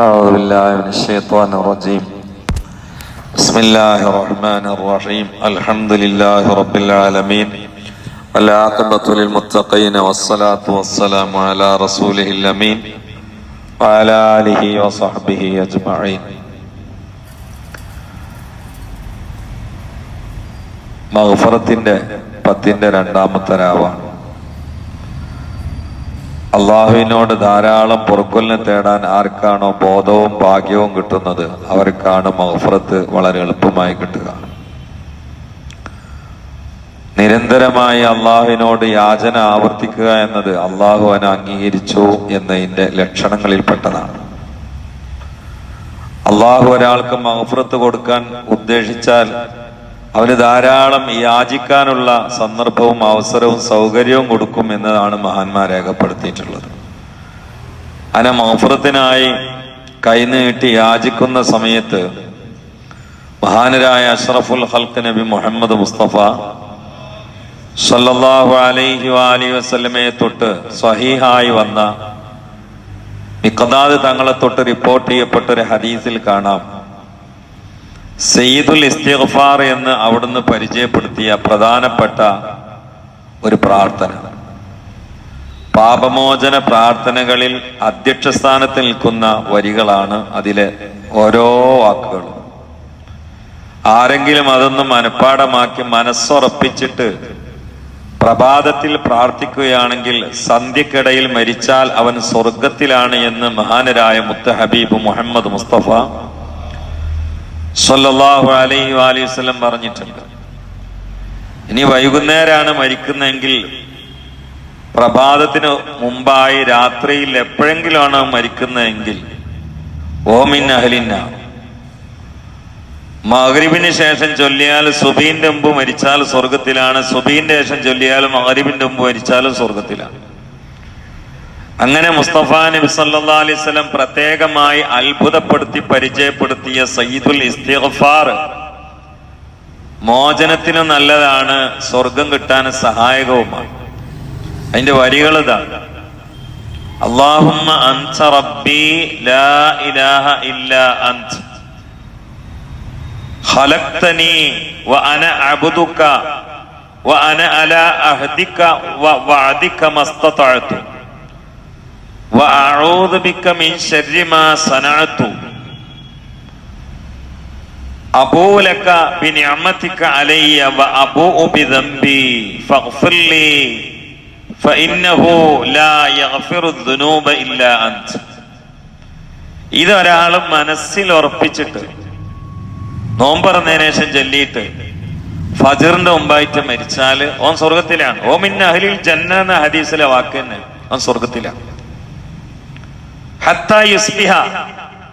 أعوذ بالله من الشيطان الرجيم بسم الله الرحمن الرحيم الحمد لله رب العالمين والعاقبة للمتقين والصلاة والسلام على رسوله الأمين وعلى آله وصحبه أجمعين മഹഫറത്തിന്റെ പത്തിന്റെ രണ്ടാമത്തെ രാവാണ് അള്ളാഹുവിനോട് ധാരാളം പൊറുക്കലിനെ തേടാൻ ആർക്കാണോ ബോധവും ഭാഗ്യവും കിട്ടുന്നത്? അവർക്കാണ് മഹഫറത്ത് വളരെ എളുപ്പമായി കിട്ടുക. നിരന്തരമായി അള്ളാഹുവിനോട് യാചന ആവർത്തിക്കുക എന്നത് അള്ളാഹു അവനെ അംഗീകരിച്ചു എന്നതിന്റെ ലക്ഷണങ്ങളിൽ പെട്ടതാണ് അള്ളാഹു ഒരാൾക്ക് മഹഫറത്ത് കൊടുക്കാൻ ഉദ്ദേശിച്ചാൽ അവന് ധാരാളം യാചിക്കാനുള്ള സന്ദർഭവും അവസരവും സൗകര്യവും കൊടുക്കും എന്നതാണ് മഹാന്മാർ രേഖപ്പെടുത്തിയിട്ടുള്ളത്. അങ്ങനെ മഹഫറത്തിനായി കൈനീട്ടി യാചിക്കുന്ന സമയത്ത് മഹാനരായ അഷ്റഫുൽ ഹൽക്ക് നബി മുഹമ്മദ് മുസ്തഫ സല്ലാഹു അലൈഹി വാലി വസ്ലമയെ തൊട്ട് സഹീഹായി വന്ന മിക്കദാദ് തങ്ങളെ തൊട്ട് റിപ്പോർട്ട് ചെയ്യപ്പെട്ട ഒരു ഹദീസിൽ കാണാം. സയ്യിദുൽ ഇസ്തിഗ്ഫാർ എന്ന് അവിടുന്ന് പരിചയപ്പെടുത്തിയ പ്രധാനപ്പെട്ട ഒരു പ്രാർത്ഥന. പാപമോചന പ്രാർത്ഥനകളിൽ അധ്യക്ഷ സ്ഥാനത്ത് നിൽക്കുന്ന വരികളാണ് അതിലെ ഓരോ വാക്കുകളും. ആരെങ്കിലും അതൊന്ന് മനഃപ്പാടമാക്കി മനസ്സുറപ്പിച്ചിട്ട് പ്രഭാതത്തിൽ പ്രാർത്ഥിക്കുകയാണെങ്കിൽ സന്ധ്യക്കിടയിൽ മരിച്ചാൽ അവൻ സ്വർഗത്തിലാണ് എന്ന് മഹാനരായ മുത്ത ഹബീബ് മുഹമ്മദ് മുസ്തഫ സല്ലല്ലാഹു അലൈഹി അലൈഹി വസല്ലം പറഞ്ഞിട്ടുണ്ട്. ഇനി വൈകുന്നേരമാണ് മരിക്കുന്നതെങ്കിൽ പ്രഭാതത്തിന് മുമ്പായി രാത്രിയിൽ എപ്പോഴെങ്കിലുമാണ് മരിക്കുന്നതെങ്കിൽ ഓമിൻ അഹലിന്ന. മഹരിബിന് ശേഷം ചൊല്ലിയാൽ സുബീന്റെ മുമ്പ് മരിച്ചാൽ സ്വർഗത്തിലാണ് സുബീന്റെ ശേഷം ചൊല്ലിയാൽ മഹരിബിന്റെ മുമ്പ് മരിച്ചാലും സ്വർഗത്തിലാണ് അങ്ങനെ മുസ്തഫ നബി സല്ലാ അലൈവലം പ്രത്യേകമായി അത്ഭുതപ്പെടുത്തി പരിചയപ്പെടുത്തിയ സയ്യിദുൽ ഇസ്തിഗ്ഫാർ മോചനത്തിനും നല്ലതാണ് സ്വർഗം കിട്ടാൻ സഹായകവുമാണ് അതിന്റെ വരികൾ ഇതാണ് അള്ളാഹുമ്മ അൻത റബ്ബി ലാ ഇലാഹ ഇല്ല അൻത خلقتني وأنا عبدك وأنا على عهدك ووعدك ما استطعت وأعوذ بك من شر ما صنعت أبو لك بنعمتك علي وأبوء بذنبي فاغفر لي فإنه لا يغفر الذنوب إلا أنت ഇതൊരാൾ മനസ്സിൽ ഉറപ്പിച്ചിട്ട് നോമ്പറന്നതിന് ശേഷം ചൊല്ലിയിട്ട് ഫജറിന്റെ മുമ്പായിട്ട് മരിച്ചാല് ഓൻ സ്വർഗത്തിലാണ് ഓ മിന്ന അഹലിൽ ജന്ന എന്ന ഹദീസിലെ വാക്ക് തന്നെ ഓൻ സ്വർഗത്തിലാണ് യുസ്ലിഹ.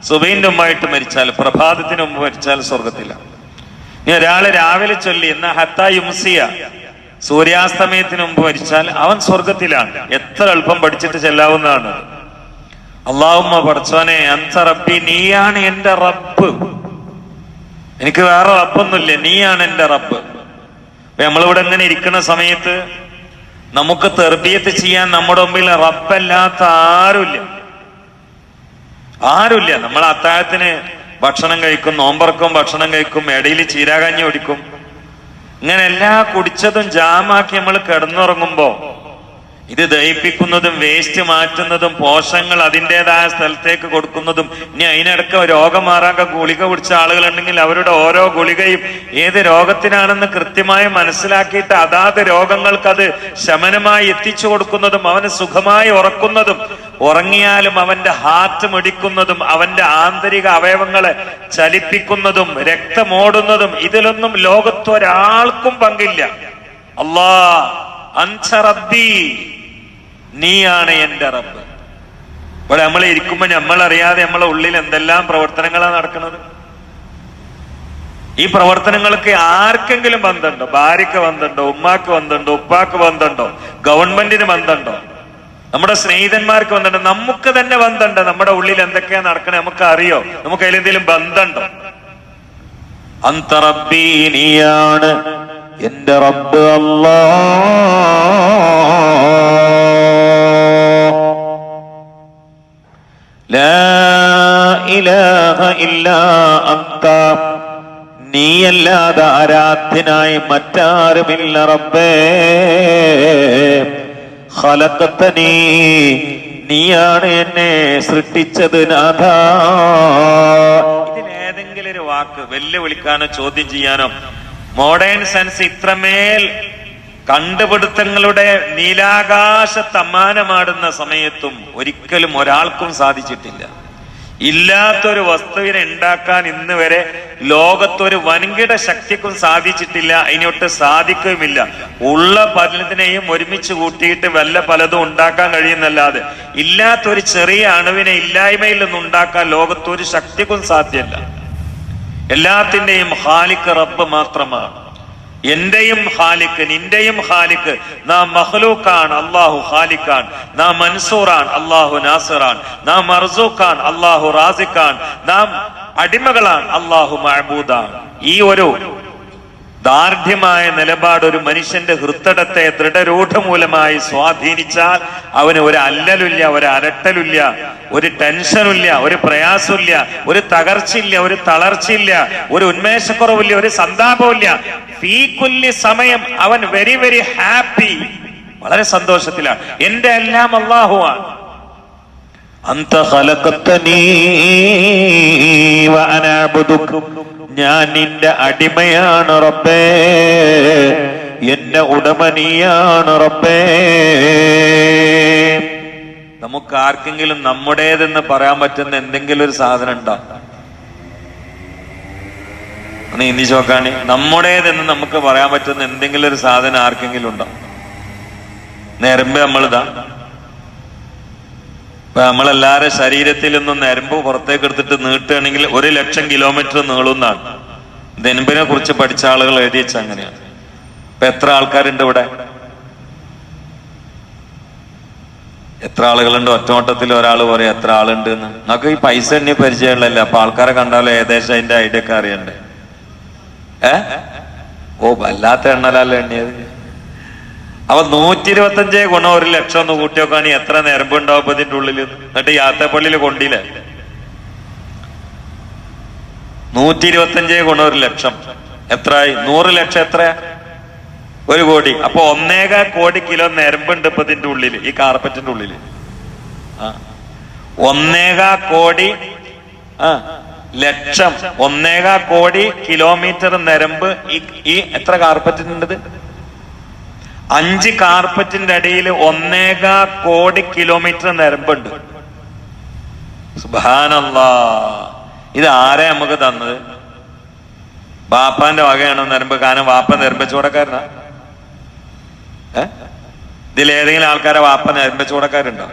സുബൈന്റെ മരിച്ചാൽ പ്രഭാതത്തിന് മുമ്പ് മരിച്ചാൽ സ്വർഗത്തില്ല ഇനി ഒരാൾ രാവിലെ ചൊല്ലി എന്ന ഹത്ത യുംസിയ സൂര്യാസ്തമയത്തിന് മുമ്പ് മരിച്ചാൽ അവൻ സ്വർഗത്തിലാണ് എത്ര അല്പം പഠിച്ചിട്ട് ചെല്ലാവുന്നതാണ്. അള്ളാഹുമ്മ പഠിച്ചോനെ അന്ത റബ്ബി നീയാണ് എന്റെ റബ്ബ്. എനിക്ക് വേറെ റബ്ബൊന്നുമില്ല നീയാണ് എന്റെ റബ്ബ്. നമ്മളിവിടെ ഇങ്ങനെ ഇരിക്കുന്ന സമയത്ത് നമുക്ക് തെർബിയത്ത് ചെയ്യാൻ നമ്മുടെ മുമ്പിൽ റബ്ബല്ലാത്ത ആരുമില്ല. ആരുമില്ല. നമ്മൾ അത്താഴത്തിന് ഭക്ഷണം കഴിക്കും നോമ്പറക്കും ഭക്ഷണം കഴിക്കും ഇടയിൽ ചീരാകഞ്ഞി ഓടിക്കും ഇങ്ങനെ എല്ലാ കുടിച്ചതും ജാമാക്കി നമ്മൾ കിടന്നുറങ്ങുമ്പോ ഇത് ദഹിപ്പിക്കുന്നതും വേസ്റ്റ് മാറ്റുന്നതും പോഷങ്ങൾ അതിന്റെതായ സ്ഥലത്തേക്ക് കൊടുക്കുന്നതും ഇനി അതിനടക്കം രോഗം മാറാക്ക ഗുളിക കുടിച്ച ആളുകളുണ്ടെങ്കിൽ അവരുടെ ഓരോ ഗുളികയും ഏത് രോഗത്തിനാണെന്ന് കൃത്യമായി മനസ്സിലാക്കിയിട്ട് അതാത് രോഗങ്ങൾക്ക് അത് ശമനമായി എത്തിച്ചു കൊടുക്കുന്നതും അവന് സുഖമായി ഉറക്കുന്നതും ഉറങ്ങിയാലും അവന്റെ ഹാർട്ട് മിടിക്കുന്നതും അവന്റെ ആന്തരിക അവയവങ്ങളെ ചലിപ്പിക്കുന്നതും രക്തമോടുന്നതും ഇതിലൊന്നും ലോകത്തൊരാൾക്കും പങ്കില്ല. അല്ലാ അൻസ റബ്ബി നീയാണ് എന്റെ റബ്ബ്. ഇവിടെ നമ്മൾ ഇരിക്കുമ്പോ നമ്മൾ അറിയാതെ നമ്മളെ ഉള്ളിൽ എന്തെല്ലാം പ്രവർത്തനങ്ങളാണ് നടക്കുന്നത്? ഈ പ്രവർത്തനങ്ങൾക്ക് ആർക്കെങ്കിലും ബന്ധമുണ്ടോ? ഭാര്യക്ക് ബന്ധമുണ്ടോ? ഉമ്മാക്ക് ബന്ധമുണ്ടോ? ഉപ്പാക്ക് ബന്ധമുണ്ടോ? ഗവൺമെന്റിന് ബന്ധമുണ്ടോ? നമ്മുടെ സ്നേഹിതന്മാർക്ക് ബന്ധമുണ്ടോ? നമുക്ക് തന്നെ ബന്ധമുണ്ട്? നമ്മുടെ ഉള്ളിൽ എന്തൊക്കെയാ നടക്കണേ? നമുക്ക് അറിയോ നമുക്ക് അതിലെന്തെങ്കിലും ബന്ധമുണ്ടോ അന്തറബി നീയാണ് എന്റെ റബ്ബ് അല്ലാ. നീയല്ലാതെ ആരാധ്യനായി മറ്റാരുമില്ല റബ്ബേ. ഖലഖത്തനീ നീയാണ് എന്നെ സൃഷ്ടിച്ചത് നാഥ. ഇതിലേതെങ്കിലും ഒരു വാക്ക് വെല്ലുവിളിക്കാനോ ചോദ്യം ചെയ്യാനോ മോഡേൺ സയൻസ് ഇത്രമേൽ കണ്ടുപിടുത്തങ്ങളുടെ നീലാകാശ തമ്മാനമാടുന്ന സമയത്തും ഒരിക്കലും ഒരാൾക്കും സാധിച്ചിട്ടില്ല. ഇല്ലാത്തൊരു വസ്തുവിനെ ഉണ്ടാക്കാൻ ഇന്ന് വരെ ലോകത്തൊരു വൻകിട ശക്തിക്കും സാധിച്ചിട്ടില്ല അതിനൊട്ട് സാധിക്കുകയുമില്ല. ഉള്ള പലതിനെയും ഒരുമിച്ച് കൂട്ടിയിട്ട് വല്ല പലതും ഉണ്ടാക്കാൻ കഴിയുന്നല്ലാതെ ഇല്ലാത്തൊരു ചെറിയ അണുവിനെ ഇല്ലായ്മയിൽ നിന്ന് ഉണ്ടാക്കാൻ ലോകത്തൊരു ശക്തിക്കും സാധ്യമല്ല എല്ലാത്തിന്റെയും ഹാലിക്ക് റബ്ബ് മാത്രമാണ്. എന്റെയും ഹാലിക്ക് നിന്റെയും ഹാലിക്ക് നാം മഹ്ലൂക്കാണ് അള്ളാഹു ഹാലിക്കാൻ നാം മൻസൂറാൻ അള്ളാഹു നാസിറാൻ നാം മർസൂഖാൻ അള്ളാഹു റാസിഖാൻ നാം അടിമകളാണ് അള്ളാഹു മഹബൂദാൻ ഈ ഒരു ദാർഢ്യമായ നിലപാട് ഒരു മനുഷ്യന്റെ ഹൃത്തടത്തെ ദൃഢരൂഢമൂലമായി സ്വാധീനിച്ചാൽ അവന് ഒരു അല്ലലില്ല ഒരു അരട്ടലില്ല ഒരു ടെൻഷനില്ല ഒരു പ്രയാസമില്ല ഒരു തകർച്ചയില്ല ഒരു തളർച്ചയില്ല ഒരു ഉന്മേഷക്കുറവില്ല ഒരു സന്താപമില്ല ഫീക്കുല്ലി സമയം അവൻ വെരി വെരി ഹാപ്പി വളരെ സന്തോഷത്തിലാണ് എന്റെ എല്ലാം അള്ളാഹുവാണ് അന്ത ഖലഖത്തനീ ഞാൻ നിന്റെ അടിമയാണ് റബ്ബേ. എന്റെ ഉടമനിയാണ് റബ്ബേ. നമുക്ക് ആർക്കെങ്കിലും നമ്മുടേതെന്ന് പറയാൻ പറ്റുന്ന എന്തെങ്കിലും ഒരു സാധനം ഉണ്ടോ? ഒന്ന് ഇന്ദി ചോക്കാണി നമ്മുടേതെന്ന് നമുക്ക് പറയാൻ പറ്റുന്ന എന്തെങ്കിലും ഒരു സാധനം ആർക്കെങ്കിലും ഉണ്ടോ? നേരമ്പ് നമ്മളിതാ നമ്മളെല്ലാരും ശരീരത്തിൽ നിന്ന് നരമ്പ് പുറത്തേക്ക് എടുത്തിട്ട് നീട്ടുകയാണെങ്കിൽ ഒരു ലക്ഷം കിലോമീറ്റർ നീളുന്നാണ് നെൻപിനെ കുറിച്ച് പഠിച്ച ആളുകൾ എഴുതി വെച്ച അങ്ങനെയാണ്. ഇപ്പൊ എത്ര ആൾക്കാരുണ്ട് ഇവിടെ? എത്ര ആളുകളുണ്ട്? ഒറ്റോട്ടത്തിൽ ഒരാൾ പറയും എത്ര ആളുണ്ട് എന്ന്. നമുക്ക് ഈ പൈസ എണ്ണി പരിചയമുള്ളല്ലേ അപ്പൊ ആൾക്കാരെ കണ്ടാലും ഏകദേശം അതിന്റെ ഐഡിയ ഒക്കെ അറിയണ്ടേ? ഏ? ഓ വല്ലാത്ത എണ്ണലല്ല എണ്ണിയത്? അപ്പൊ നൂറ്റി ഇരുപത്തി അഞ്ചേ ഗുണം ഒരു ലക്ഷം ഒന്ന് കൂട്ടി നോക്കാൻ എത്ര നിരമ്പ് ഉണ്ടാവും ഇപ്പൊ ഇതിന്റെ ഉള്ളിൽ എന്നിട്ട് യാത്രപ്പള്ളിയിൽ കൊണ്ടില്ലേ? നൂറ്റി ഇരുപത്തി അഞ്ചേ ഗുണം ഒരു ലക്ഷം. എത്രയായി നൂറ് ലക്ഷം എത്ര? ഒരു കോടി. അപ്പൊ ഒന്നേകാ കോടി കിലോ നരമ്പുണ്ട് ഇപ്പൊ ഇതിന്റെ ഉള്ളിൽ ഈ കാർപ്പറ്റിന്റെ ഉള്ളിൽ. ആ. ഒന്നേകാ കോടി ആ ലക്ഷം. ഒന്നേകാ കോടി കിലോമീറ്റർ നരമ്പ് ഈ എത്ര കാർപ്പറ്റിനുണ്ടത്? അഞ്ച് കാർപ്പറ്റിന്റെ അടിയിൽ ഒന്നേകാ കോടി കിലോമീറ്റർ നിരമ്പുണ്ട് ഇത് ആരെ നമുക്ക് തന്നത്? ബാപ്പാന്റെ വകയാണോ നരമ്പ്? കാരണം വാപ്പ നരമ്പച്ചോടക്കാരനാ ഏ? ഇതിലേതെങ്കിലും ആൾക്കാരെ വാപ്പ നരമ്പച്ചോടക്കാരുണ്ടോ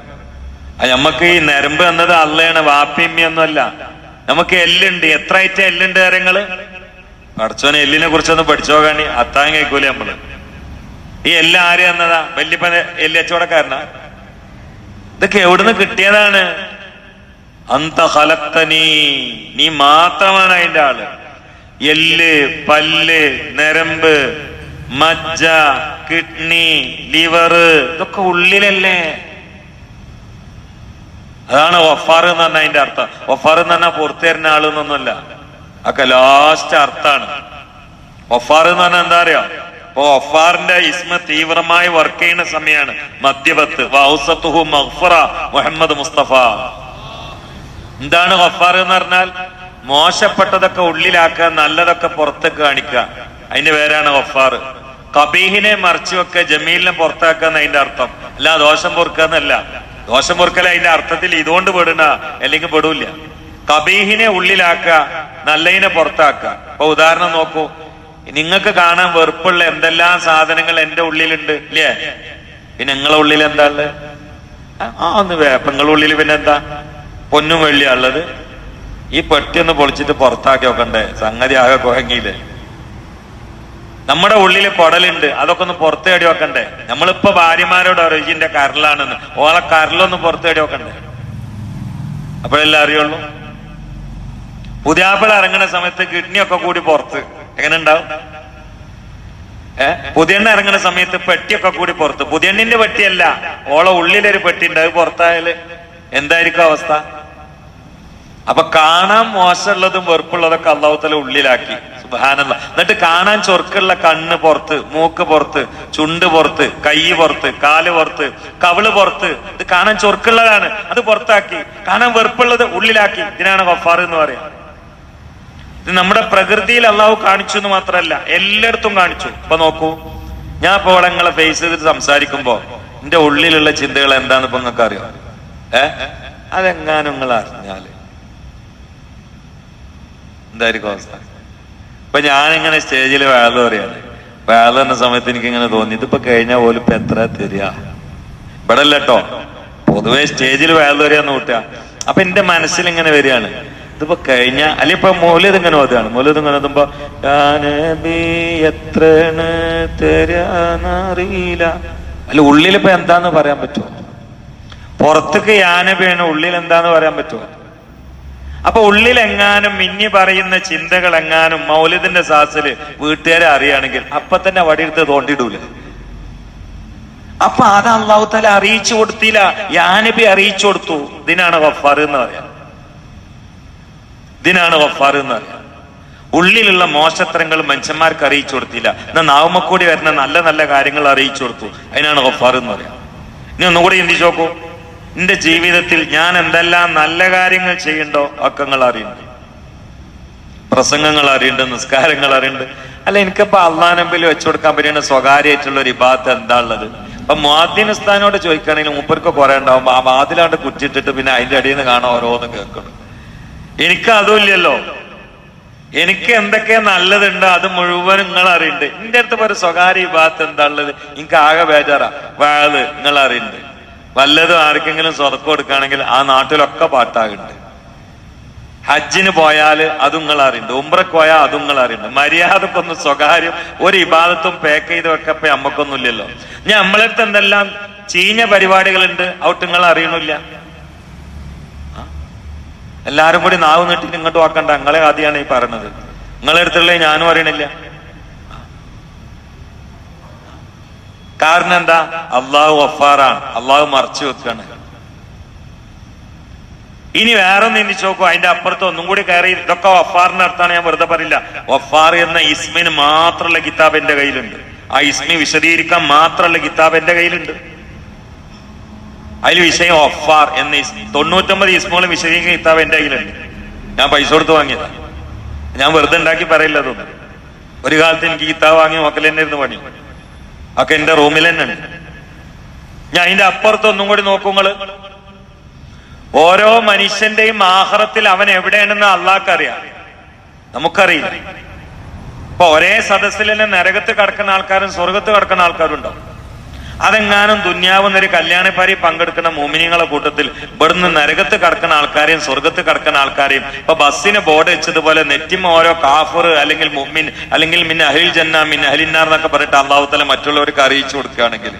അത് നമുക്ക് ഈ നരമ്പ് എന്നത് അള്ളയാണ് വാപ്പിയമ്മയൊന്നുമല്ല നമുക്ക് എല്ലുണ്ട്. എത്ര ഐറ്റം എല്ലുണ്ട് കാര്യങ്ങൾ? പഠിച്ചോനെ എല്ലിനെ കുറിച്ചൊന്ന് പഠിച്ചോ കാണി അത്താൻ കേൾക്കൂലേ നമ്മൾ? ഈ എല്ലാം ആര് തന്നതാ? വല്യപ്പ എല്ല് ഇതൊക്കെ എവിടുന്ന് കിട്ടിയതാണ്? അന്ത ഹലത്തനീ നീ മാത്രമാണ് അതിന്റെ ആൾ. എല്ല് പല്ല് നരമ്പ് മജ്ജ കിഡ്നി ലിവർ ഇതൊക്കെ ഉള്ളിലല്ലേ? അതാണ് ഒഫാർ എന്ന് പറഞ്ഞ അതിന്റെ അർത്ഥം. ഒഫാർ എന്ന് പറഞ്ഞാൽ പുറത്തു തരുന്ന ആളെന്നൊന്നുമല്ല ഒക്കെ ലാസ്റ്റ് അർത്ഥാണ് ഒഫാർ എന്ന് പറഞ്ഞാൽ എന്താ അറിയാം? അപ്പൊ ഒഫാറിന്റെ ഇസ്മ തീവ്രമായി വർക്ക് ചെയ്യുന്ന സമയമാണ് മദ്യപത്ത് വൗസത്തുഹു മഗ്ഫറ മുഹമ്മദ് മുസ്തഫ. എന്താണ് ഗഫാർ എന്ന് പറഞ്ഞാൽ മോശപ്പെട്ടതൊക്കെ ഉള്ളിലാക്കുക നല്ലതൊക്കെ പുറത്തേക്ക് കാണിക്കുക. അതിന്റെ പേരാണ് ഗഫാർ കബീഹിനെ മറിച്ചു വെക്കുക ജമീലിനെ പുറത്താക്കുക എന്നതിന്റെ അർത്ഥം. അല്ല ദോഷം പൊറുക്കുക എന്നല്ല. ദോഷം പൊറുക്കൽ അതിന്റെ അർത്ഥത്തിൽ ഇതുകൊണ്ട് പെടുന്ന അല്ലെങ്കിൽ പെടൂല കബീഹിനെ ഉള്ളിലാക്കുക നല്ലതിനെ പുറത്താക്കുക. ഇപ്പൊ ഉദാഹരണം നോക്കൂ. നിങ്ങൾക്ക് കാണാൻ വെറുപ്പുള്ള എന്തെല്ലാം സാധനങ്ങൾ എന്റെ ഉള്ളിലുണ്ട് ഇല്ലേ? പിന്നെ നിങ്ങളെ ഉള്ളിൽ എന്താ ഉള്ളത്? ആ ഒന്ന് വേപ്പങ്ങളുടെ ഉള്ളിൽ പിന്നെ എന്താ? പൊന്നും വെള്ളിയാ ഉള്ളത്. ഈ പെട്ടി ഒന്ന് പൊളിച്ചിട്ട് പുറത്താക്കി വെക്കണ്ടേ? സംഗതി ആകെ കുഴങ്ങിയില്ലേ? നമ്മുടെ ഉള്ളിൽ കുടലുണ്ട് അതൊക്കെ ഒന്ന് പുറത്തേടി വെക്കണ്ടേ? നമ്മളിപ്പോ ഭാര്യമാരോട് അറിയിച്ചിന്റെ കരലാണെന്ന് ഓളെ കരലൊന്ന് പുറത്തേടി വെക്കണ്ടേ? അപ്പോഴെല്ലാം അറിയുള്ളൂ. പുതിയാപ്പിള ഇറങ്ങുന്ന സമയത്ത് കിഡ്നിയൊക്കെ കൂടി പുറത്ത്. എങ്ങനെ ഉണ്ടാവും ഏ? പുതിയെണ്ണ ഇറങ്ങുന്ന സമയത്ത് പെട്ടിയൊക്കെ കൂടി പുറത്ത്. പുതിയെണ്ണിന്റെ പെട്ടിയല്ല ഓളെ ഉള്ളിലൊരു പെട്ടി ഉണ്ട് അത് പുറത്തായാൽ എന്തായിരിക്കും അവസ്ഥ? അപ്പൊ കാണാൻ മോശമുള്ളതും വെറുപ്പുള്ളതൊക്കെ അള്ളാഹുത്തല ഉള്ളിലാക്കി. സുബാനല്ല എന്നിട്ട് കാണാൻ ചൊർക്കുള്ള കണ്ണ് പുറത്ത് മൂക്ക് പുറത്ത് ചുണ്ട് പുറത്ത് കൈ പുറത്ത് കാൽ പുറത്ത് കവിൾ പുറത്ത്. ഇത് കാണാൻ ചൊർക്കുള്ളതാണ് അത് പുറത്താക്കി. കാണാൻ വെറുപ്പുള്ളത് ഉള്ളിലാക്കി. ഇതിനാണ് വഫാർ എന്ന് പറയാം ഇത് നമ്മുടെ പ്രകൃതിയിൽ അള്ളാഹു കാണിച്ചു എന്ന് മാത്രമല്ല എല്ലായിടത്തും കാണിച്ചു. ഇപ്പൊ നോക്കൂ ഞാൻ ഇപ്പൊ ഇവിടെ നിങ്ങളെ ഫേസ് ചെയ്തിട്ട് സംസാരിക്കുമ്പോ എന്റെ ഉള്ളിലുള്ള ചിന്തകൾ എന്താന്ന് ഇപ്പൊ നിങ്ങൾക്ക് അറിയോ? ഏ? അതെങ്ങാനും നിങ്ങൾ അറിഞ്ഞാൽ. എന്തായിരിക്കും അവസ്ഥ? ഇപ്പൊ ഞാനിങ്ങനെ സ്റ്റേജിൽ വേല പറയാണ്. വേല എന്ന സമയത്ത് എനിക്ക് ഇങ്ങനെ തോന്നി ഇതിപ്പോ കഴിഞ്ഞാൽ പോലും ഇപ്പൊ എത്ര തരിക? ഇവിടെ അല്ലെട്ടോ പൊതുവെ സ്റ്റേജിൽ വേല അറിയാന്ന് കൂട്ടുക. അപ്പൊ എന്റെ മനസ്സിൽ ഇങ്ങനെ വരികയാണ്. ഇതിപ്പോ കഴിഞ്ഞ അല്ലെ ഇപ്പൊ മൂലത് ഇങ്ങനെ ഓതുകയാണ്. മൂലത് ഇങ്ങനെ ഓതുമ്പോ "യാ നബി എത്രയാണ് തരാന്നറിയില്ല അല്ല ഉള്ളിലിപ്പോ എന്താന്ന് പറയാൻ പറ്റുമോ? പുറത്തേക്ക് യാനബിയാണ് ഉള്ളിൽ എന്താന്ന് പറയാൻ പറ്റുമോ? അപ്പൊ ഉള്ളിൽ എങ്ങാനും മിന്നി പറയുന്ന ചിന്തകൾ എങ്ങാനും മൗലിദിന്റെ സാസിൽ വീട്ടുകാരെ അറിയുകയാണെങ്കിൽ അപ്പൊ തന്നെ വടിയെടുത്ത് തോണ്ടിടൂല. അപ്പൊ അത് അള്ളാഹുത്തല തല അറിയിച്ചു കൊടുത്തില്ല. യാനബി അറിയിച്ചു കൊടുത്തു. ഇതിനാണ് വഫാർ എന്ന് പറയാം. ഇതിനാണ് വഫാർ എന്ന്? പറയാം ഉള്ളിലുള്ള മോശത്തരങ്ങൾ മനുഷ്യന്മാർക്ക് അറിയിച്ചു കൊടുത്തില്ല. എന്നാൽ നാവുമക്കൂടി വരുന്ന നല്ല നല്ല കാര്യങ്ങൾ അറിയിച്ചു കൊടുത്തു. അതിനാണ് വഫാർ എന്ന് പറയാം ഇനി ഒന്നുകൂടി ചിന്തിച്ചു നോക്കൂ. എന്റെ ജീവിതത്തിൽ ഞാൻ എന്തെല്ലാം നല്ല കാര്യങ്ങൾ ചെയ്യണ്ടോ അക്കങ്ങൾ അറിയുന്നു പ്രസംഗങ്ങൾ അറിയുന്നുണ്ട് നിസ്കാരങ്ങൾ അറിയുന്നുണ്ട്. അല്ല എനിക്കിപ്പോ അള്ളാനമ്പിൽ വെച്ചു കൊടുക്കാൻ പറ്റുന്ന സ്വകാര്യമായിട്ടുള്ള ഒരു ഇബാത്ത് എന്താ ഉള്ളത്? അപ്പൊ മാധ്യമസ്ഥാനോട് ചോദിക്കുകയാണെങ്കിൽ മൂപ്പർക്ക് കുറെ ഉണ്ടാവുമ്പോ ആ വാതിലാണ്ട് കുറ്റിട്ടിട്ട് പിന്നെ അതിന്റെ അടിയിൽ നിന്ന് കാണാൻ ഓരോന്ന് കേൾക്കണം. എനിക്ക് അതുമില്ലല്ലോ എനിക്ക് എന്തൊക്കെ നല്ലതുണ്ട് അത് മുഴുവൻ നിങ്ങൾ അറിയണ്ട്. എന്റെ അടുത്ത് ഒരു സ്വകാര്യ ഭാഗത്ത് എന്താ ഉള്ളത്? എനിക്ക് ആകെ ബേജാറാ. വാൾ നിങ്ങൾ അറിയണ്ട്. വല്ലതും ആർക്കെങ്കിലും സ്വതക്കം കൊടുക്കുകയാണെങ്കിൽ ആ നാട്ടിലൊക്കെ പാട്ടാകുന്നുണ്ട്. ഹജ്ജിന് പോയാൽ അതും നിങ്ങൾ അറിയണ്ട്. ഉംറക്ക് പോയാൽ അതും നിങ്ങൾ അറിയണ്ട്. മര്യാദക്കൊന്നും സ്വകാര്യം ഒരു ഇബാദത്തും പാക്ക് ചെയ്ത് വെക്കപ്പോ നമ്മക്കൊന്നുമില്ലല്ലോ ഞാൻ നമ്മളെടുത്ത് എന്തെല്ലാം ചീഞ്ഞ പരിപാടികളുണ്ട്? ഔട്ട് നിങ്ങൾ അറിയണില്ല. എല്ലാരും കൂടി നാവ് നീട്ടിട്ട് ഇങ്ങോട്ട് വാക്കണ്ട. നിങ്ങളെ ആദ്യമാണ് ഈ പറയണത് നിങ്ങളെ അടുത്തുള്ള ഞാനും അറിയണില്ല. കാരണം എന്താ? അള്ളാഹു അഫാറാണ് അള്ളാഹു മറച്ചു വെക്കാണ്. ഇനി വേറെ ഒന്ന് ചിന്തിച്ചു നോക്കൂ അതിന്റെ അപ്പുറത്ത് ഒന്നും കൂടി കയറി ഇതൊക്കെ വഫാറിന്റെ അടുത്താണ് ഞാൻ വെറുതെ പറയില്ല. വഫാർ എന്ന ഇസ്മിന് മാത്രമുള്ള കിതാബ് എന്റെ കയ്യിലുണ്ട്. ആ ഇസ്മി വിശദീകരിക്കാൻ മാത്രമുള്ള കിതാബ് എന്റെ കയ്യിലുണ്ട്. അതിൽ വിഷയം ഒഫാർ എന്ന തൊണ്ണൂറ്റൊമ്പത് ഇസ്മോളും വിശദീകരിക്കുന്ന കിതാബ് എന്റെ കയ്യിലുണ്ട്. ഞാൻ പൈസ കൊടുത്ത് വാങ്ങിയതാ. ഞാൻ വെറുതെ ഉണ്ടാക്കി പറയില്ല അതൊന്നും ഒരു കാലത്ത് എനിക്ക് കിതാബ് വാങ്ങി മക്കൾ തന്നെ ഇരുന്ന് പണി ഒക്കെ എന്റെ റൂമിൽ തന്നെ ഉണ്ട്. ഞാൻ അതിന്റെ അപ്പുറത്ത് ഒന്നും കൂടി നോക്കുങ്ങൾ ഓരോ മനുഷ്യന്റെയും ആഹ്റത്തിൽ അവൻ എവിടെയാണെന്ന് അള്ളാക്കറിയാം നമുക്കറിയില്ല. ഇപ്പൊ ഒരേ സദസ്സിൽ തന്നെ നരകത്ത് കിടക്കുന്ന ആൾക്കാരും സ്വർഗത്ത് കിടക്കുന്ന ആൾക്കാരും ഉണ്ടാവും. അതെങ്ങാനും ദുന്യാവുന്നൊരു കല്യാണപ്പാരി പങ്കെടുക്കുന്ന മോമിനിയങ്ങളെ കൂട്ടത്തിൽ ഇവിടുന്ന് നരകത്ത് കടക്കുന്ന ആൾക്കാരെയും സ്വർഗത്ത് കടക്കുന്ന ആൾക്കാരെയും ഇപ്പൊ ബസ്സിന് ബോർഡ് വെച്ചതുപോലെ നെറ്റിമ ഓരോ കാഫർ അല്ലെങ്കിൽ മുമ്മിൻ അല്ലെങ്കിൽ മിൻ അഹിൽ ജന്ന മിൻ അഹിലിന്നാർ എന്നൊക്കെ പറഞ്ഞിട്ട് അള്ളാഹുത്തല മറ്റുള്ളവർക്ക് അറിയിച്ചു കൊടുക്കുകയാണെങ്കിൽ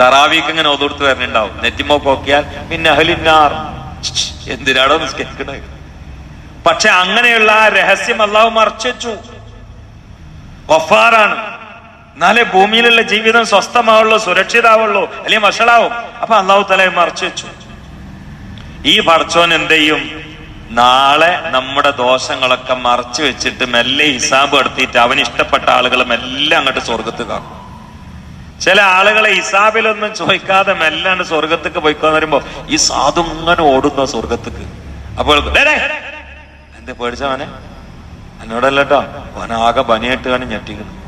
തറാവീക്ക് ഇങ്ങനെ ഒതുർത്ത് വരണുണ്ടാവും. നെറ്റിമോ പോക്കിയാൽ മിൻ അഹലിന്നാർ എന്തിനാടോ നിസ്കരിക്കണേ? പക്ഷെ അങ്ങനെയുള്ള ആ രഹസ്യം അള്ളാഹു മറച്ചു വഫാറാണ്. എന്നാലേ ഭൂമിയിലുള്ള ജീവിതം സ്വസ്ഥമാവുള്ളൂ സുരക്ഷിതാവുള്ളൂ അല്ലെങ്കിൽ വഷളാവും അപ്പൊ അള്ളാഹു തല മറച്ചു വെച്ചു. ഈ പടച്ചോൻ എന്ത് ചെയ്യും? നാളെ നമ്മുടെ ദോഷങ്ങളൊക്കെ മറച്ചു വെച്ചിട്ട് മെല്ലെ ഹിസാബ് നടത്തിയിട്ട് അവന് ഇഷ്ടപ്പെട്ട ആളുകളെ മെല്ലെ അങ്ങോട്ട് സ്വർഗത്ത് കാക്കും. ചില ആളുകളെ ഹിസാബിലൊന്നും ചോദിക്കാതെ മെല്ലാണ്ട് സ്വർഗത്തേക്ക് പോയിക്കോന്ന് വരുമ്പോ ഈ സാധു ഇങ്ങനെ ഓടുന്ന സ്വർഗത്തേക്ക് അപ്പോൾ "ഡേ, ഡേ, എന്ത് പേടിച്ചവനെ എന്നോടല്ലോ അവനാകെ പനിയായിട്ട് കാണും ഞെട്ടിക്കുന്നു.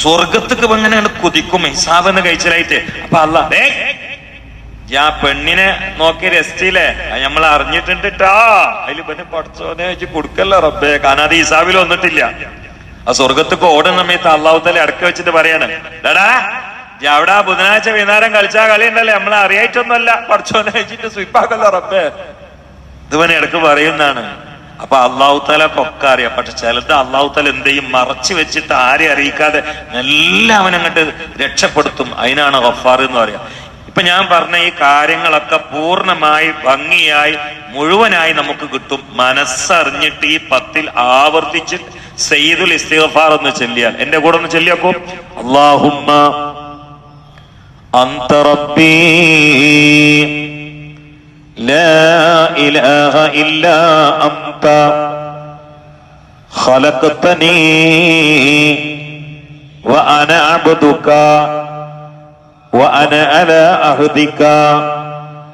സ്വർഗത്തേക്ക് അങ്ങനെ കുതിക്കും ഹിസാബ് എന്ന് കഴിച്ചലായിട്ട്. അപ്പൊ അല്ല ആ പെണ്ണിനെ നോക്കി രസിച്ചില്ലേ നമ്മൾ അറിഞ്ഞിട്ടുണ്ട് ട്ടാ. അതിൽ പിന്നെ പഠിച്ചോനെ വെച്ച് കൊടുക്കല്ല റബ്ബേ. കാരണം അത് ഹിസാബിൽ വന്നിട്ടില്ല. ആ സ്വർഗത്തേക്ക് ഓടുന്ന സമയത്ത് അള്ളാഹുത്തല അടക്ക വെച്ചിട്ട് പറയാണ്. ഇജ്ജ് അവിടെ ബുധനാഴ്ച വൈകുന്നേരം കളിച്ചാ കളി ഉണ്ടല്ലേ? നമ്മളെ അറിയായിട്ടൊന്നുമല്ല. പഠിച്ചോനെ വെച്ചിട്ട് സ്വീപ്പാക്കല്ല റബ്ബേ. ഇതുവനെ ഇടയ്ക്ക് പറയുന്നതാണ്. അപ്പൊ അള്ളാഹു തല പൊക്കെ അറിയാം. പക്ഷെ ചിലത് അള്ളാഹു തല എന്തെയും മറച്ചു വെച്ചിട്ട് ആരെ അറിയിക്കാതെ എല്ലാം അങ്ങോട്ട് രക്ഷപ്പെടുത്തും. അതിനാണ് ഗഫാർ എന്ന് പറയാം ഇപ്പൊ ഞാൻ പറഞ്ഞ ഈ കാര്യങ്ങളൊക്കെ പൂർണമായി ഭംഗിയായി മുഴുവനായി നമുക്ക് കിട്ടും. മനസ്സറിഞ്ഞിട്ട് ഈ പത്തിൽ ആവർത്തിച്ച് സെയ്ദുൽ ഇസ്തിഗഫാർ എന്ന് ചൊല്ലിയാൽ. എന്റെ കൂടെ ഒന്ന് ചൊല്ലിയാക്കോ. അള്ളാഹുമ്മ അന്തറബീ لا إله إلا أنت خلقتني وأنا عبدك وأنا على عهدك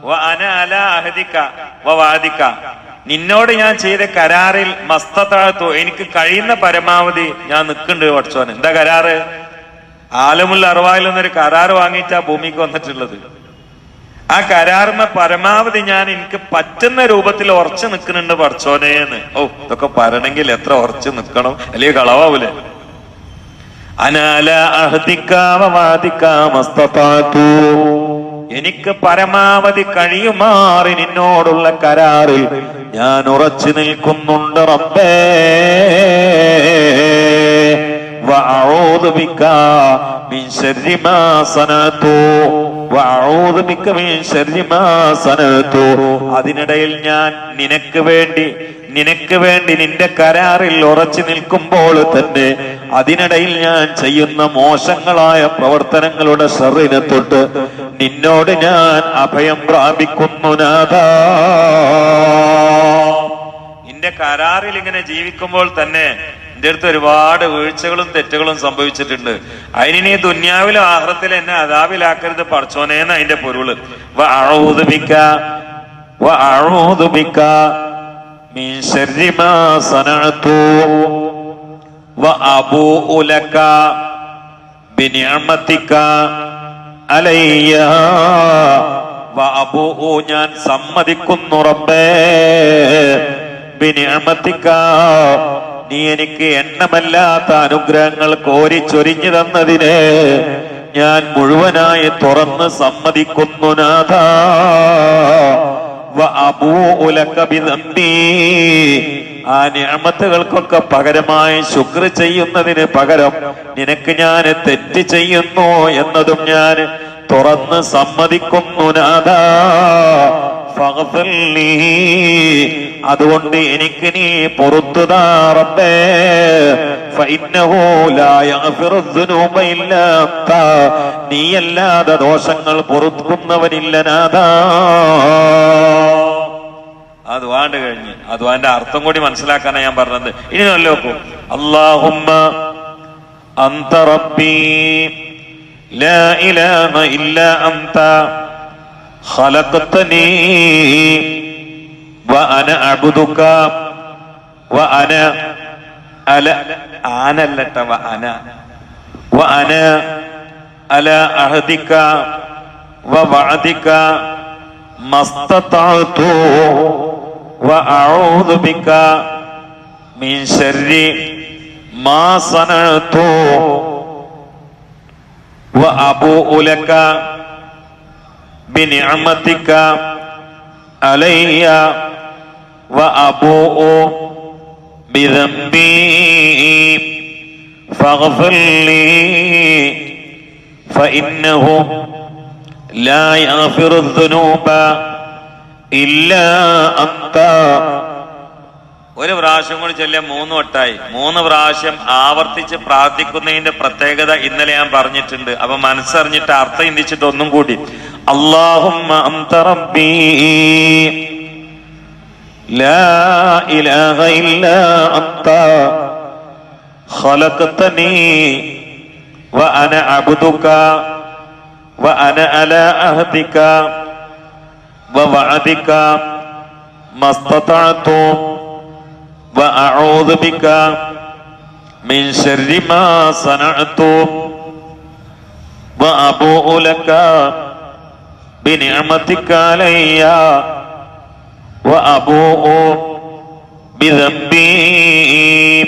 വ അന അല അഹദിക വ വാദിക നിന്നോട് ഞാൻ ചെയ്ത കരാറിൽ മസ്തത്താഴത്തു എനിക്ക് കഴിയുന്ന പരമാവധി ഞാൻ നിൽക്കുന്നുണ്ട് പഠിച്ചോൻ എന്താ കരാറ് ആലമുല്ല അറുവായിൽ നിന്നൊരു കരാറ് വാങ്ങിയിട്ടാ ഭൂമിക്ക് വന്നിട്ടുള്ളത് ആ കരാറിമ പരമാവധി ഞാൻ എനിക്ക് പറ്റുന്ന രൂപത്തിൽ ഉറച്ചു നിൽക്കുന്നുണ്ട് പടച്ചോനെ എന്ന്. ഓ ഇതൊക്കെ പറയണമെങ്കിൽ എത്ര ഉറച്ചു നിൽക്കണം. അല്ലെങ്കിൽ കളവാവൂലെ? അനാല അഹദിക്കാമസ്തൂ എനിക്ക് പരമാവധി കഴിയുമാറി നിന്നോടുള്ള കരാറിൽ ഞാൻ ഉറച്ചു നിൽക്കുന്നുണ്ട് റബ്ബേ. വ ബിക മിൻ അതിനിടയിൽ ഞാൻ നിനക്ക് വേണ്ടി നിനക്ക് വേണ്ടി നിന്റെ കരാറിൽ ഉറച്ചു നിൽക്കുമ്പോൾ തന്നെ അതിനിടയിൽ ഞാൻ ചെയ്യുന്ന മോശങ്ങളായ പ്രവർത്തനങ്ങളുടെ ഷെറിനെ തൊട്ട് നിന്നോട് ഞാൻ അഭയം പ്രാപിക്കുന്നു നിന്റെ കരാറിൽ ഇങ്ങനെ ജീവിക്കുമ്പോൾ തന്നെ എന്റെ അടുത്ത് ഒരുപാട് വീഴ്ചകളും തെറ്റുകളും സംഭവിച്ചിട്ടുണ്ട്. അതിനി ദുന്യാവിലും ആഹ്റത്തിൽ എന്നെ അതാവിലാക്കരുത് പറച്ചോനേന്ന് അതിന്റെ പൊരുൾ. ഞാൻ സമ്മതിക്കുന്നു റബ്ബേ ബിനിയമത്തിക്ക നീ എനിക്ക് എണ്ണമല്ലാത്ത അനുഗ്രഹങ്ങൾ കോരിച്ചൊരിഞ്ഞു തന്നതിന് ഞാൻ മുഴുവനായി തുറന്ന് സമ്മതിക്കുന്നു നാഥ ആ ഞാമത്തുകൾക്കൊക്കെ പകരമായി ശുക്ർ ചെയ്യുന്നതിന് പകരം നിനക്ക് ഞാൻ തെറ്റ് ചെയ്യുന്നു എന്നതും ഞാൻ തുറന്ന് സമ്മതിക്കുന്നു നാഥ. അതുകൊണ്ട് എനിക്ക് നീ പൊറത്തു താറപ്പേ നീയല്ലാതെ ദോഷങ്ങൾ പൊറുക്കുന്നവനില്ല നാഥാ അത് വാണ്ട് കഴിഞ്ഞ് അത് അതിന്റെ അർത്ഥം കൂടി മനസ്സിലാക്കാനാണ് ഞാൻ പറഞ്ഞത് ഇനി നല്ല നോക്കൂ اللهم أنت ربي لا إله إلا أنت خلقتني وأنا أعبدك وأنا ألا أنا لتا وأنا وأنا على عهدك ووعدك ما استطعت وأعوذ بك من شر ما صنعت وأبوء لك بنعمتك علي وأبوء بذنبي فاغفر لي فإنه لا يغفر الذنوب إلا أنت ഒരു പ്രാവശ്യം കൂടി ചൊല്ലിയ മൂന്ന് വട്ടായി മൂന്ന് പ്രാവശ്യം ആവർത്തിച്ച് പ്രാർത്ഥിക്കുന്നതിന്റെ പ്രത്യേകത ഇന്നലെ ഞാൻ പറഞ്ഞിട്ടുണ്ട് അപ്പൊ മനസ്സറിഞ്ഞിട്ട് അർത്ഥം ചിന്തിച്ചിട്ട് ഒന്നും കൂടി اللهم أنت ربي. لا إله إلا أنت. خلقتني وأنا عبدك وأنا على عهدك ووعدك ما استطعت وأعوذ بك من شر ما صنعت. وأبوء لك بنعمتك علي وأبوء بذنبي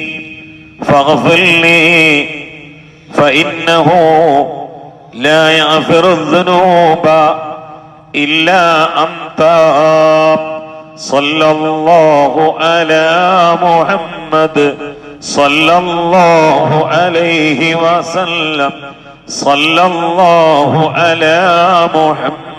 فاغفر لي فإنه لا يغفر الذنوب إلا أنت صلى الله على محمد صلى الله عليه وسلم صلى الله على محمد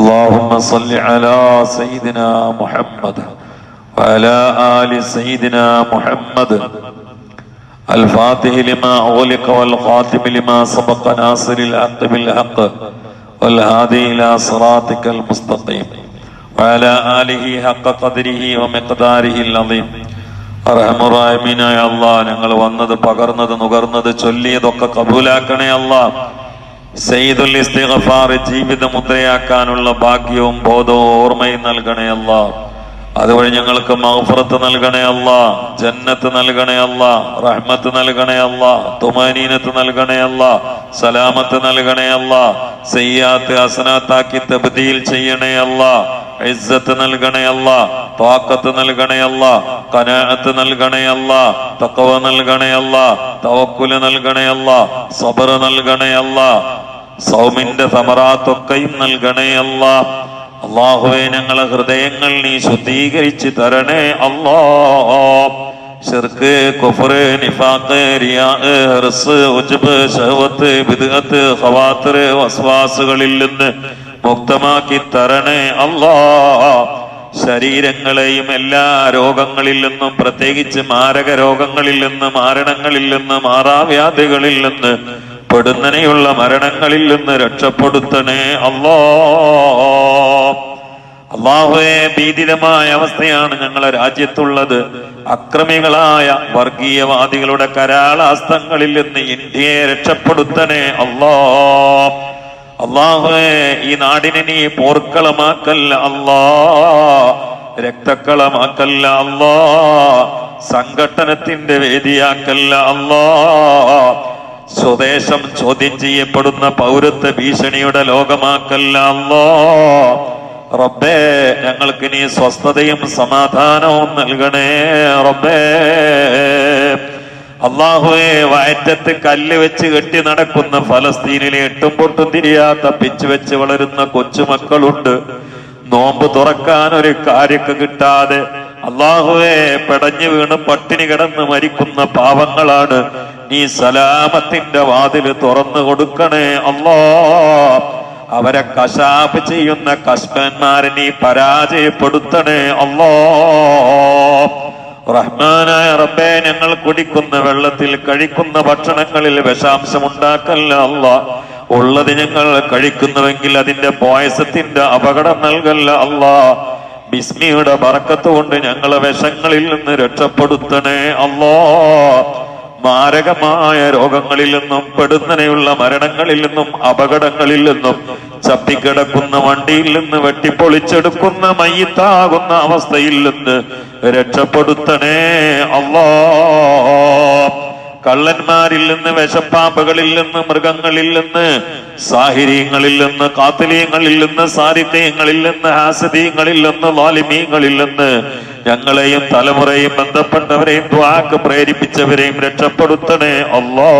اللهم صل على سيدنا محمد وعلى آل سيدنا محمد الفاتح لما أغلق والخاتم لما سبق ناصر الحق بالحق والهادي إلى صراطك المستقيم وعلى آله حق قدره ومقداره العظيم അർഹമുറായ്മീനായ അള്ളാ ഞങ്ങൾ വന്നത് പകർന്നത് നുകർന്നത് ചൊല്ലിയതൊക്കെ കബൂലാക്കണേ അല്ലാ സയ്യിദുൽ ഇസ്തിഗ്ഫാർ ജീവിത മുദ്രയാക്കാനുള്ള ഭാഗ്യവും ബോധവും ഓർമ്മയും നൽകണേ അല്ലാഹ് അതുവഴി ഞങ്ങൾക്ക് മഹഫറത്ത് നൽകണേ അല്ല ജന്നത്ത് നൽകണേ അല്ല റഹ്മത്ത് നൽകണേ അല്ല തുമാനീനത്ത് നൽകണേ അല്ല സലാമത്ത് നൽകണേ അല്ല സയ്യാത്ത് അസനാത്താക്കി തബ്ദീൽ ചെയ്യണേ അല്ല ഇസ്സത്ത് നൽകണേ അല്ല താക്കത്ത് നൽകണേ അല്ല കനാഅത്ത് നൽകണേ അല്ല തക്കവ നൽകണേ അല്ല തവക്കുൽ നൽകണേ അല്ല സബർ നൽകണേ അല്ല സൗമിന്റെ സമറാത്തൊക്കെയും നൽകണേ അല്ല. അള്ളാഹുവെ ഞങ്ങളെ ഹൃദയങ്ങൾ നീ ശുദ്ധീകരിച്ച് തരണേ അല്ലാ. ഹർസ് നിന്ന് മുക്തമാക്കി തരണേ അല്ലാ. ശരീരങ്ങളെയും എല്ലാ രോഗങ്ങളിൽ നിന്നും പ്രത്യേകിച്ച് മാരക രോഗങ്ങളിൽ നിന്ന് മാരണങ്ങളിൽ നിന്ന് മാറാവ്യാധികളിൽ നിന്ന് പെടുന്നനെയുള്ള മരണങ്ങളിൽ നിന്ന് രക്ഷപ്പെടുത്തണേ അള്ളോ. അള്ളാഹുവെ ഭീതിതമായ അവസ്ഥയാണ് ഞങ്ങളെ രാജ്യത്തുള്ളത്. അക്രമികളായ വർഗീയവാദികളുടെ കരാളാസ്തങ്ങളിൽ നിന്ന് ഇന്ത്യയെ രക്ഷപ്പെടുത്തണേ അള്ളോ. അള്ളാഹുവെ ഈ നാടിനെ നീ പോർക്കളമാക്കല്ല അള്ളാ. രക്തക്കളമാക്കല്ല അള്ളാ. സംഘട്ടനത്തിന്റെ വേദിയാക്കല്ല അല്ലാ സ്വദേശം ചോദ്യം ചെയ്യപ്പെടുന്ന പൗരത്വ ഭീഷണിയുടെ ലോകമാക്കല്ല റബ്ബേ ഞങ്ങൾക്ക് നീ സ്വസ്ഥതയും സമാധാനവും നൽകണേ റബ്ബേ. അള്ളാഹുവെ വയറ്റത്ത് കല്ല് വെച്ച് കെട്ടി നടക്കുന്ന ഫലസ്തീനിലെ എട്ടും പൊട്ടും തിരിയാത്ത പിച്ച് വെച്ച് വളരുന്ന കൊച്ചുമക്കളുണ്ട്. നോമ്പ് തുറക്കാൻ ഒരു കാര്യക്ക് കിട്ടാതെ അള്ളാഹുവെ പെടഞ്ഞു വീണ് പട്ടിണി കിടന്ന് മരിക്കുന്ന പാവങ്ങളാണ്. നീ സലാമത്തിന്റെ വാതിൽ തുറന്നു കൊടുക്കണേ അല്ലോ. അവരെ കശാപ്പ് ചെയ്യുന്ന കഷ്ടന്മാരെ നീ പരാജയപ്പെടുത്തണേ അല്ലോ. റഹ്മാനായ റബ്ബേ ഞങ്ങൾ കുടിക്കുന്ന വെള്ളത്തിൽ കഴിക്കുന്ന ഭക്ഷണങ്ങളിൽ വിഷാംശം ഉണ്ടാക്കല്ല അല്ല. ഉള്ളത് ഞങ്ങൾ കഴിക്കുന്നുവെങ്കിൽ അതിന്റെ പോയസത്തിന്റെ അപകടം നൽകല്ല അല്ല. ബിസ്മിയുടെ പറക്കത്തുകൊണ്ട് ഞങ്ങളെ വിഷങ്ങളിൽ നിന്ന് രക്ഷപ്പെടുത്തണേ അല്ലോ. മാരകമായ രോഗങ്ങളിൽ നിന്നും പെടുന്നനെയുള്ള മരണങ്ങളിൽ നിന്നും അപകടങ്ങളിൽ നിന്നും ചപ്പിക്കിടക്കുന്ന വണ്ടിയിൽ നിന്ന് വെട്ടിപ്പൊളിച്ചെടുക്കുന്ന മയ്യത്താകുന്ന അവസ്ഥയിൽ നിന്ന് രക്ഷപ്പെടുത്തണേ അല്ലാ കള്ളന്മാരിൽ നിന്ന് വിഷപ്പാമ്പുകളിൽ നിന്ന് മൃഗങ്ങളിൽ നിന്ന് സാഹിര്യങ്ങളിൽ നിന്ന് കാത്തലീയങ്ങളിൽ നിന്ന് സാരിത്യങ്ങളിൽ നിന്ന് ഹാസദീയങ്ങളിൽ നിന്ന് വാലിമീയങ്ങളിൽ നിന്ന് ഞങ്ങളെയും തലമുറയും ബന്ധപ്പെട്ടവരെയും ദ്വാക്ക് പ്രേരിപ്പിച്ചവരെയും രക്ഷപ്പെടുത്തണേ അല്ലോ.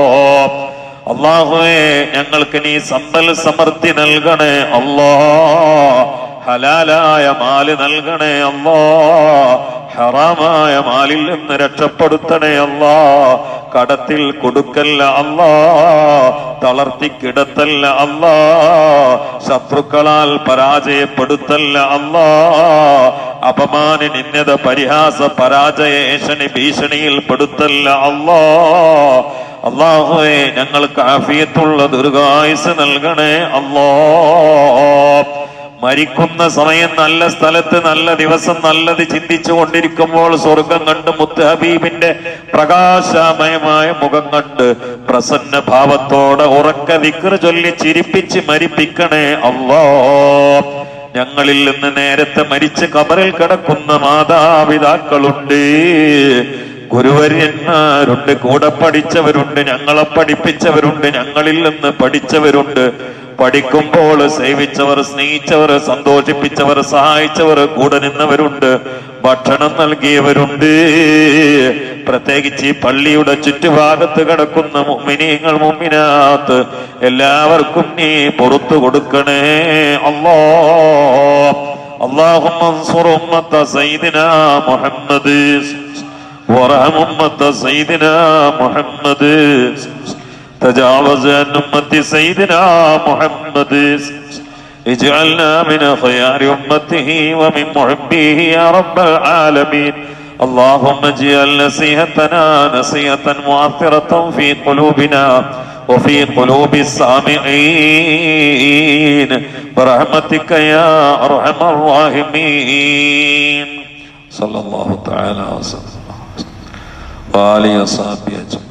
അള്ളാഹുവേ ഞങ്ങൾക്ക് നീ സമ്പൽ സമൃദ്ധി നൽകണേ അല്ലോ. ഹലാലായ മാൽ നൽകണേ അല്ലോ. ഹറാമായ മാലിൽ നിന്ന് രക്ഷപ്പെടുത്തണേ അല്ലോ. കടത്തിൽ കൊടുക്കല്ല അല്ലോ. തളർത്തി കിടത്തല്ല അല്ലോ. ശത്രുക്കളാൽ പരാജയപ്പെടുത്തല്ല അല്ലാ. അപമാന നിന്നത പരിഹാസ പരാജയ ഏഷണി ഭീഷണിയിൽ പെടുത്തല്ല. അല്ലാ അള്ളാഹുവെ ഞങ്ങൾക്ക് ആഫിയത്തുള്ള ദീർഘായുസ് നൽകണേ. അല്ലോ മരിക്കുന്ന സമയം നല്ല സ്ഥലത്ത് നല്ല ദിവസം നല്ലത് ചിന്തിച്ചു കൊണ്ടിരിക്കുമ്പോൾ സ്വർഗം കണ്ട് മുത്ത് ഹബീബിന്റെ പ്രകാശമയമായ മുഖം കണ്ട് പ്രസന്ന ഭാവത്തോടെ ഉറക്ക വിക്ര ചൊല്ലി ചിരിപ്പിച്ച് മരിപ്പിക്കണേ. അല്ലോ ഞങ്ങളിൽ നിന്ന് നേരത്തെ മരിച്ച കബറിൽ കിടക്കുന്ന മാതാപിതാക്കളുണ്ട്. ഗുരുവര്യന്മാരുണ്ട് കൂടെ പഠിച്ചവരുണ്ട് ഞങ്ങളെ പഠിപ്പിച്ചവരുണ്ട് ഞങ്ങളിൽ നിന്ന് പഠിച്ചവരുണ്ട്. പഠിക്കുമ്പോൾ സേവിച്ചവർ സ്നേഹിച്ചവർ സന്തോഷിപ്പിച്ചവർ സഹായിച്ചവർ കൂടെ നിന്നവരുണ്ട്. ഭക്ഷണം നൽകിയവരുണ്ട് പ്രത്യേകിച്ച് ഈ പള്ളിയുടെ ചുറ്റുഭാഗത്ത് കിടക്കുന്ന മുമ്മിനീങ്ങൾ മുമ്മിനാത്ത് എല്ലാവർക്കും നീ പുറത്തു കൊടുക്കണേ അല്ലോ اللهم انصر أمة سيدنا محمد وارحم أمة سيدنا محمد تجاوز عن أمة سيدنا محمد اجعلنا من خيار أمته ومن محبيه يا رب العالمين. اللهم اجعل نصيحتنا نصيحة مؤثرة في قلوبنا وفي قلوب السامعين. برحمتك يا أرحم الراحمين. صلى الله تعالى وسلم. وآله وصحبه أجمعين.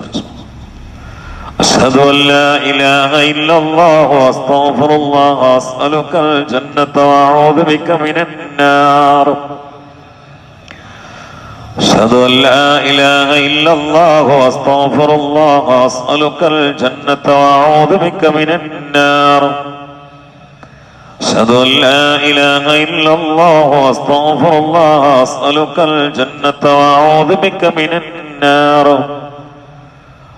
أشهد أن لا إله إلا الله وأستغفر الله وأسألك الجنة وأعوذ بك من النار. أشهد أن لا إله إلا الله وأستغفر الله وأسألك الجنة وأعوذ بك من النار. أشهد أن لا إله إلا الله وأستغفر الله وأسألك الجنة وأعوذ بك من النار.